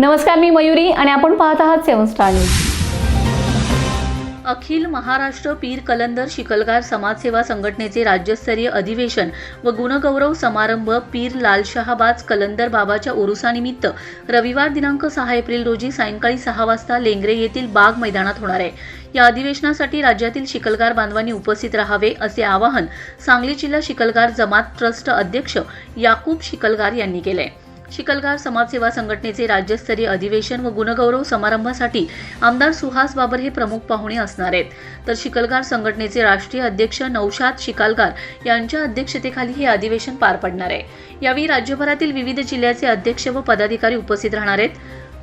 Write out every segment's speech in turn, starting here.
नमस्कार मी मयुरी आणि आपण पाहत आहात सेवन स्टार न्यूज. अखिल महाराष्ट्र पीर कलंदर शिकलगार समाजसेवा संघटनेचे राज्यस्तरीय अधिवेशन व गुणगौरव समारंभ पीर लालशहाबाज कलंदर बाबाच्या उरुसानिमित्त रविवार दिनांक सहा एप्रिल रोजी सायंकाळी सहा वाजता लेंगरे येथील बाग मैदानात होणार आहे. या अधिवेशनासाठी राज्यातील शिकलगार बांधवांनी उपस्थित राहावे असे आवाहन सांगली जिल्हा शिकलगार जमात ट्रस्ट अध्यक्ष याकूब शिकलगार यांनी केले. शिकलगार समाजसेवा संघटनेचे राज्यस्तरीय अधिवेशन व गुणगौरव समारंभासाठी आमदार सुहास बाबर हे प्रमुख पाहुणे असणार आहेत. तर शिकलगार संघटनेचे राष्ट्रीय अध्यक्ष नौशाद शिकालगार यांच्या अध्यक्षतेखाली हे अधिवेशन पार पडणार आहे. यावेळी राज्यभरातील विविध जिल्ह्याचे अध्यक्ष व पदाधिकारी उपस्थित राहणार आहेत.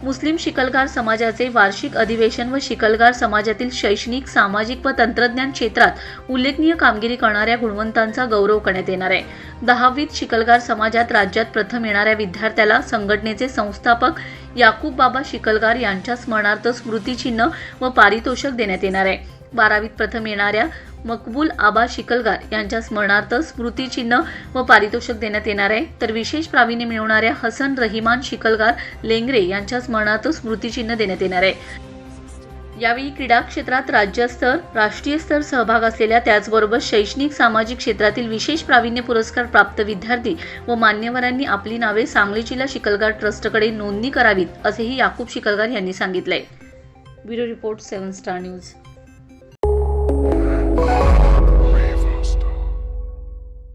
मुस्लिम शिकलगार समाजाचे वार्षिक अधिवेशन व शिकलगार समाजातील शैक्षणिक सामाजिक व तंत्रज्ञान क्षेत्रात उल्लेखनीय कामगिरी करणाऱ्या गुणवंतांचा गौरव करण्यात येणार आहे. दहावीत शिकलगार समाजात राज्यात प्रथम येणाऱ्या विद्यार्थ्याला संघटनेचे संस्थापक याकूब बाबा शिकलगार यांच्या स्मरणार्थ स्मृतिचिन्ह व पारितोषिक देण्यात येणार आहे. बारावीत प्रथम येणाऱ्या मकबूल आबा शिकलगार यांच्या स्मरणार्थ स्मृतिचिन्ह व पारितोषिक देण्यात येणार आहे. तर विशेष प्रावीण्य मिळवणाऱ्या हसन रहिमान शिकलगार लेंगरे यांच्या स्मरणार्थ स्मृतिचिन्ह देण्यात येणार आहे. यावेळी क्रीडा क्षेत्रात राज्यस्तर राष्ट्रीय स्तर सहभाग असलेल्या त्याचबरोबर शैक्षणिक सामाजिक क्षेत्रातील विशेष प्रावीण्य पुरस्कार प्राप्त विद्यार्थी व मान्यवरांनी आपली नावे सांगली जिल्हा शिकलगार ट्रस्टकडे नोंदणी करावीत असेही याकूब शिकलगार यांनी सांगितले bureau report seven star news.